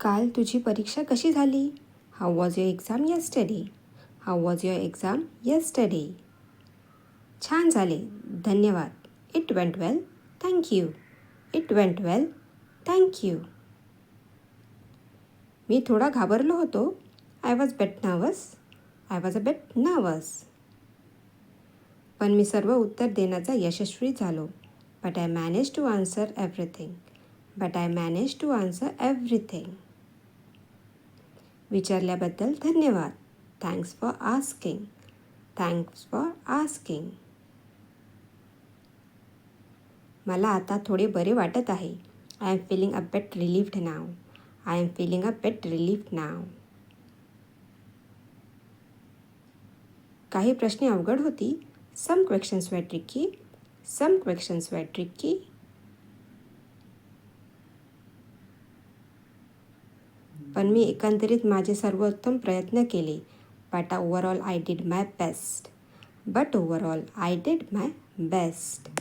काल तुझी परीक्षा कशी झाली? How was your exam yesterday how was your exam yesterday छान झाले. धन्यवाद. It went well thank you it went well thank you मी थोडा घाबरलो होतो. I was bit nervous I was a bit nervous पण मी सर्व उत्तर देण्याचा यशस्वी झालो. But I manage to answer everything but I manage to answer everything विचारल्याबद्दल धन्यवाद. Thanks for asking thanks for asking मला आता थोडे बरे वाटत आहे. I am feeling a bit relieved now I am feeling a bit relieved now काही प्रश्ने अवघड होती. Some questions were tricky some questions were tricky पण मी एकंदरीत माझे सर्वोत्तम प्रयत्न केले. But overall I did my best but overall I did my best